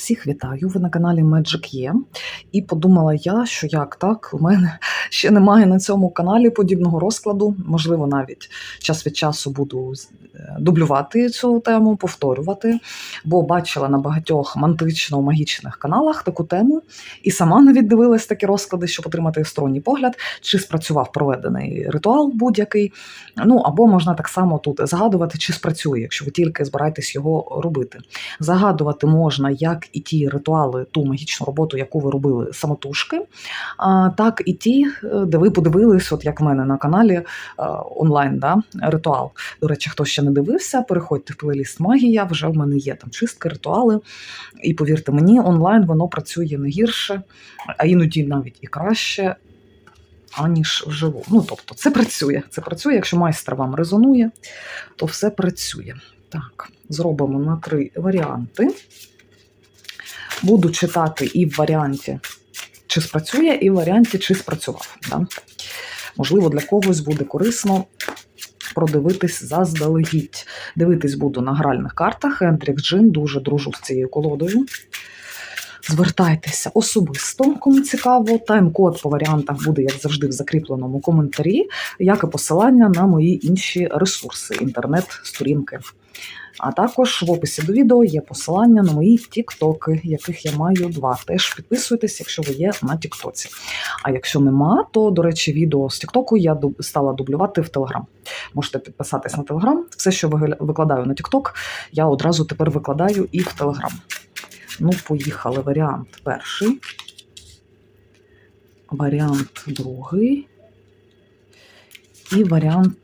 Всіх вітаю! Ви на каналі Magic Є. І подумала я, що як так, у мене ще немає на цьому каналі подібного розкладу. Можливо, навіть час від часу буду е, дублювати цю тему, повторювати, бо бачила на багатьох мантично-магічних каналах таку тему, і сама навіть дивилась такі розклади, щоб отримати сторонній погляд, чи спрацював проведений ритуал будь-який. Ну або можна так само тут згадувати, чи спрацює, якщо ви тільки збираєтесь його робити. Загадувати можна як і ті ритуали, ту магічну роботу, яку ви робили самотужки, так і ті, е, де ви подивились, от як в мене на каналі е, онлайн, да, ритуал. До речі, хто ще не дивився, переходьте в плейліст Магія. Вже в мене є там чистки, ритуали. І повірте мені, онлайн воно працює не гірше, а іноді навіть і краще. Аніж вживу. Ну, тобто, це працює. Це працює. Якщо майстер вам резонує, то все працює. Так, зробимо на три варіанти. Буду читати і в варіанті, чи спрацює, і в варіанті, чи спрацював. Да? Можливо, для когось буде корисно продивитись заздалегідь. Дивитись буду на гральних картах. Ендрік Джин дуже дружу з цією колодою. Звертайтеся особисто, кому цікаво. Тайм-код по варіантах буде, як завжди, в закріпленому коментарі, як і посилання на мої інші ресурси, інтернет-сторінки. А також в описі до відео є посилання на мої тіктоки, яких я маю два. Теж підписуйтесь, якщо ви є на Тіктоці. А якщо нема, то, до речі, відео з Тіктоку я стала дублювати в Телеграм. Можете підписатись на Телеграм. Все, що викладаю на Тікток, я одразу тепер викладаю і в Телеграм. Ну, поїхали. Варіант перший. Варіант другий. І варіант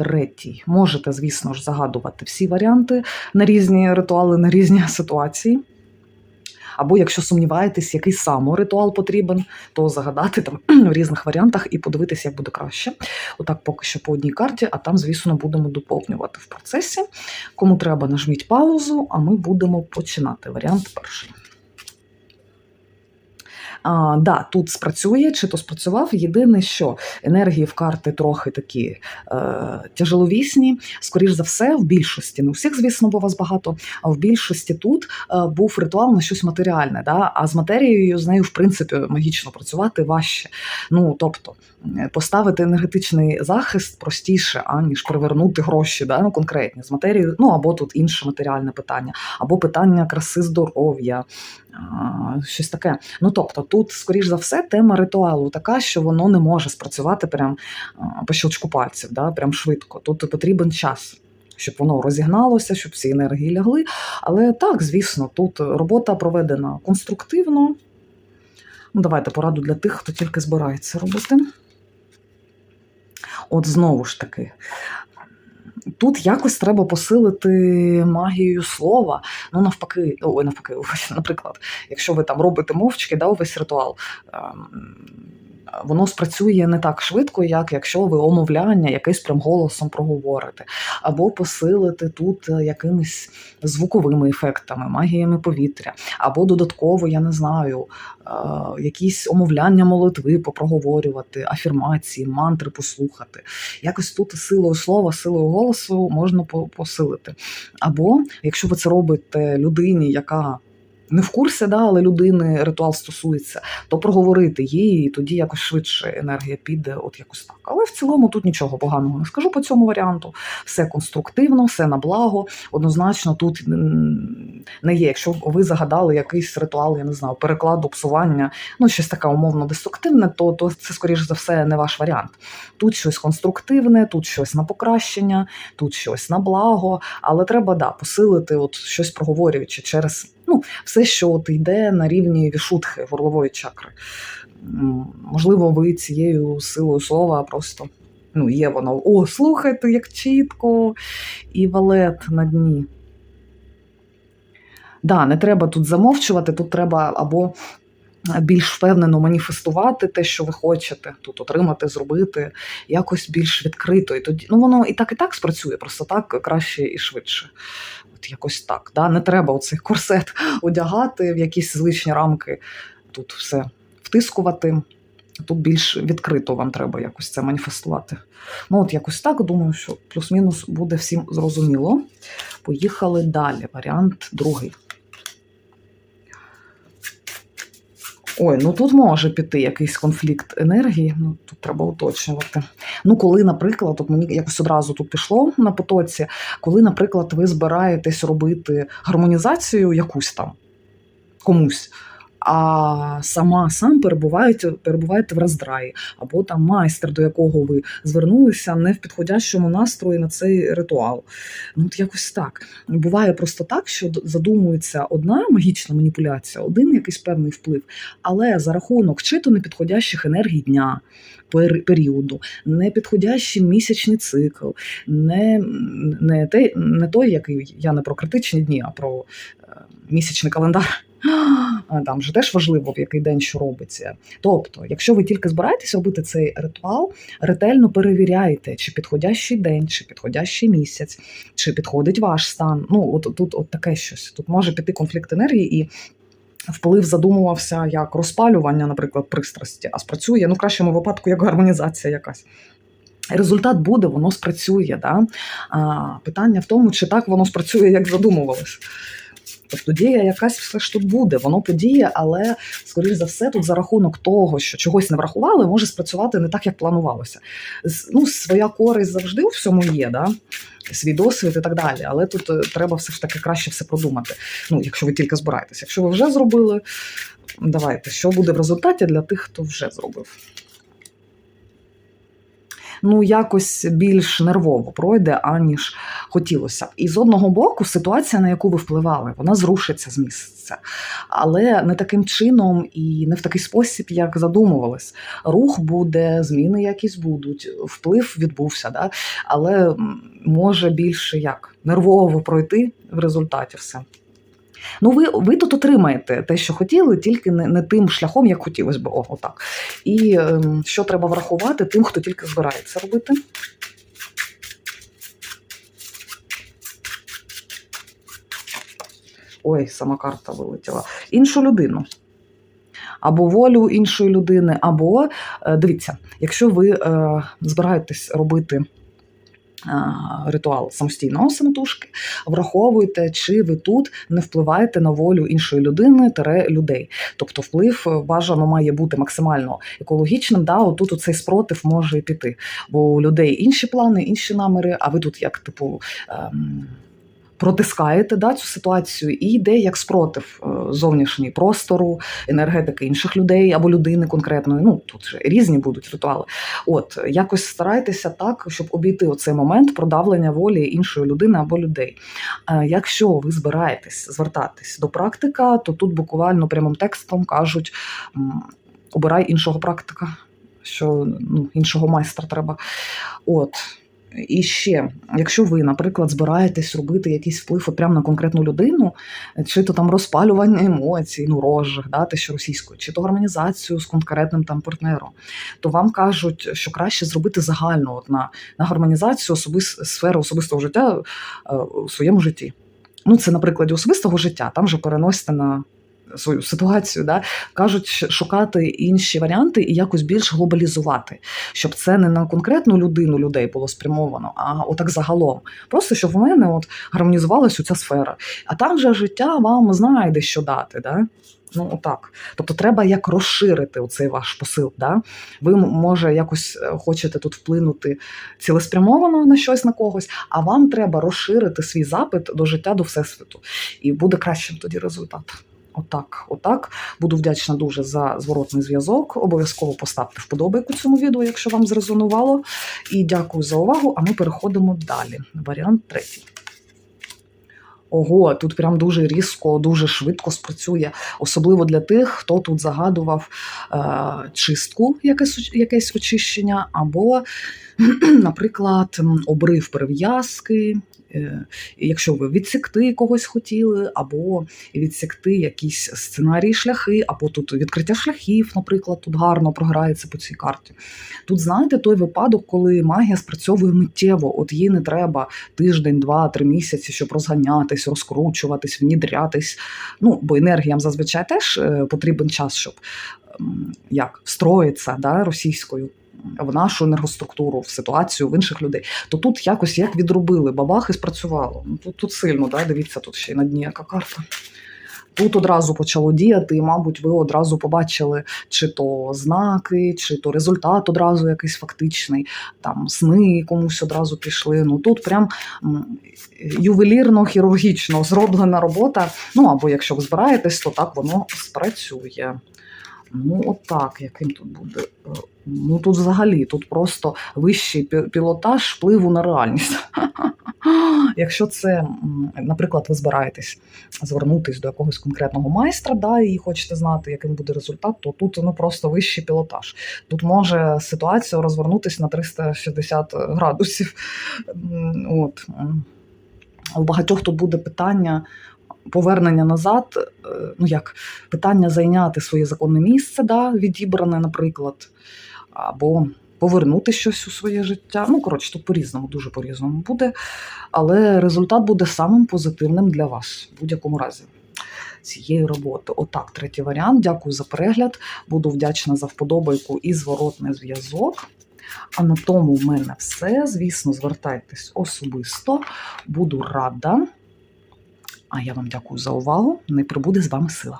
третій. Можете, звісно ж, загадувати всі варіанти на різні ритуали, на різні ситуації. Або якщо сумніваєтесь, який саме ритуал потрібен, то загадати там в різних варіантах і подивитися, як буде краще. Отак, поки що по одній карті, а там, звісно, будемо доповнювати в процесі. Кому треба, нажміть паузу, а ми будемо починати. Варіант перший. А, да, тут спрацює, чи то спрацював. Єдине, що енергії в карти трохи такі е, тяжеловісні. Скоріш за все, в більшості, не у всіх, звісно, бо вас багато, а в більшості тут е, був ритуал на щось матеріальне. Да? А з матерією з нею, в принципі, магічно працювати важче. Ну, тобто, е, поставити енергетичний захист простіше, аніж привернути гроші, да? ну, конкретні з матерією, ну або тут інше матеріальне питання, або питання краси здоров'я. Щось таке. Ну тобто, тут, скоріш за все, тема ритуалу така, що воно не може спрацювати прям по щелчку пальців, да, прям швидко. Тут потрібен час. Щоб воно розігналося, щоб всі енергії лягли. Але так, звісно, тут робота проведена конструктивно. Ну, давайте пораду для тих, хто тільки збирається робити. От знову ж таки, тут якось треба посилити магію слова. Ну, навпаки, ой, навпаки, наприклад, якщо ви там робите мовчки, да, увесь ритуал. Воно спрацює не так швидко, як якщо ви омовляння якесь прям голосом проговорите, або посилити тут е, якимись звуковими ефектами, магіями повітря, або додатково, я не знаю, е, якісь омовляння молитви попроговорювати, афірмації, мантри послухати. Якось тут силою слова, силою голосу можна посилити. Або якщо ви це робите людині, яка не в курсі, да, але людини ритуал стосується, то проговорити її, і тоді якось швидше енергія піде, от якось так. Але в цілому тут нічого поганого не скажу по цьому варіанту. Все конструктивно, все на благо. Однозначно тут не є. Якщо ви загадали якийсь ритуал, я не знаю, перекладу, псування, ну щось таке умовно деструктивне, то, то це, скоріш за все, не ваш варіант. Тут щось конструктивне, тут щось на покращення, тут щось на благо, але треба да, посилити, от щось проговорюючи через ну, все, що от йде на рівні вішутхи горлової чакри. Можливо, ви цією силою слова просто. Ну, є воно. О, слухайте, як чітко, і валет на дні. Да, не треба тут замовчувати, тут треба або більш впевнено маніфестувати те, що ви хочете, тут отримати, зробити, якось більш відкрито. І тоді ну воно і так, і так спрацює, просто так краще і швидше. От якось так. Да? Не треба оцей корсет одягати в якісь звичні рамки. Тут все втискувати. Тут більш відкрито вам треба якось це маніфестувати. Ну, от якось так, думаю, що плюс-мінус буде всім зрозуміло. Поїхали далі. Варіант другий. Ой, ну тут може піти якийсь конфлікт енергії, ну тут треба уточнювати. Ну, коли, наприклад, от мені якось одразу тут пішло на потоці, коли, наприклад, ви збираєтесь робити гармонізацію якусь там комусь. А сама сам перебуваєте, перебуваєте в роздраї, або там майстер, до якого ви звернулися, не в підходящому настрої на цей ритуал. Ну, от якось так. Буває просто так, що задумується одна магічна маніпуляція, один якийсь певний вплив, але за рахунок чи то непідходящих енергій дня, пер- періоду, непідходящий місячний цикл, не, не, те, не той, який я не про критичні дні, а про е, місячний календар. Там же теж важливо, в який день що робиться. Тобто, якщо ви тільки збираєтесь робити цей ритуал, ретельно перевіряйте, чи підходящий день, чи підходящий місяць, чи підходить ваш стан. Ну, от тут от таке щось. Тут може піти конфлікт енергії і. Вплив задумувався як розпалювання, наприклад, пристрасті, а спрацює ну, в кращому випадку як гармонізація якась. Результат буде, воно спрацює. Да? А, питання в тому, чи так воно спрацює, як задумувалось. Тобто дія якась все ж тут буде, воно подіє, але, скоріш за все, тут за рахунок того, що чогось не врахували, може спрацювати не так, як планувалося. Ну, своя користь завжди у всьому є, да? свій досвід і так далі. Але тут е, треба все ж таки краще все продумати. Ну, якщо ви тільки збираєтесь. Якщо ви вже зробили, давайте, що буде в результаті для тих, хто вже зробив. Ну, якось більш нервово пройде, аніж хотілося б. І з одного боку, ситуація, на яку ви впливали, вона зрушиться з місця, але не таким чином і не в такий спосіб, як задумувались. Рух буде, зміни якісь будуть, вплив відбувся, да? але може більше як нервово пройти в результаті все. Ну, ви, ви тут отримаєте те, що хотіли, тільки не, не тим шляхом, як хотілося б. О, отак. І ем, що треба врахувати тим, хто тільки збирається робити. Ой, сама карта вилетіла. Іншу людину. Або волю іншої людини, або е, дивіться, якщо ви е, збираєтесь робити е, ритуал самостійного самотужки, враховуйте, чи ви тут не впливаєте на волю іншої людини тере людей. Тобто вплив е, бажано має бути максимально екологічним. Да, отут оцей спротив може піти. Бо у людей інші плани, інші наміри, а ви тут як типу. Ем, Протискаєте да, цю ситуацію і йде як спротив е, зовнішній простору, енергетики інших людей або людини конкретної. Ну тут же різні будуть ритуали. От якось старайтеся так, щоб обійти оцей момент продавлення волі іншої людини або людей. Е, Якщо ви збираєтесь звертатись до практика, то тут буквально прямим текстом кажуть: обирай іншого практика, що ну, іншого майстра треба. От. І ще, якщо ви, наприклад, збираєтесь робити якийсь вплив от прямо на конкретну людину, чи то там розпалювання емоцій, ну розжиг, да, те, що російською, чи то гармонізацію з конкретним там партнером, то вам кажуть, що краще зробити загально от на, на гармонізацію особис, сфери особистого життя е, у своєму житті. Ну, це, на прикладі особистого життя, там же переносите на свою ситуацію, да, кажуть, шукати інші варіанти і якось більш глобалізувати, щоб це не на конкретну людину людей було спрямовано, а отак загалом. Просто щоб в мене от гармонізувалася ця сфера. А там же життя вам знайде, що дати. Да? Ну, отак. Тобто треба як розширити оцей ваш посил. Да? Ви, може, якось е, хочете тут вплинути цілеспрямовано на щось на когось, а вам треба розширити свій запит до життя, до всесвіту. І буде кращим тоді результат. Отак, отак. Буду вдячна дуже за зворотний зв'язок. Обов'язково поставте вподобайку цьому відео, якщо вам зрезонувало. І дякую за увагу. А ми переходимо далі. Варіант третій. Ого, тут прям дуже різко, дуже швидко спрацює, особливо для тих, хто тут загадував е, чистку, якесь, якесь очищення, або, наприклад, обрив перев'язки. Е, якщо ви відсікти когось хотіли, або відсікти якісь сценарії, шляхи, або тут відкриття шляхів, наприклад, тут гарно програється по цій карті. Тут знаєте той випадок, коли магія спрацьовує миттєво, от їй не треба тиждень, два, три місяці, щоб розганятись, розкручуватись, внідрятись. Ну, бо енергіям зазвичай теж е, потрібен час, щоб як встроїтися да, російською в нашу енергоструктуру, в ситуацію в інших людей. То тут якось як відробили бабах і спрацювало. Ну, Тут, тут сильно, да, дивіться, тут ще й на дні яка карта. Тут одразу почало діяти, і, мабуть, ви одразу побачили чи то знаки, чи то результат одразу якийсь фактичний, там сни комусь одразу пішли. Ну тут прям ювелірно, хірургічно зроблена робота. Ну або якщо ви збираєтесь, то так воно спрацює. Ну, отак, яким тут буде. Е, Ну тут взагалі тут просто вищий пі- пілотаж впливу на реальність. Якщо це, наприклад, ви збираєтесь звернутись до якогось конкретного майстра, да, і хочете знати, яким буде результат, то тут ну просто вищий пілотаж. Тут може ситуація розвернутися на 360 градусів. От. У багатьох тут буде питання повернення назад, е, ну як питання зайняти своє законне місце, да, відібране, наприклад, або повернути щось у своє життя. Ну, коротше, тут по-різному, дуже по-різному буде. Але результат буде самим позитивним для вас в будь-якому разі. Цієї роботи. Отак, третій варіант. Дякую за перегляд. Буду вдячна за вподобайку і зворотний зв'язок. А на тому в мене все. Звісно, звертайтесь особисто. Буду рада. А я вам дякую за увагу. Не прибуде з вами сила.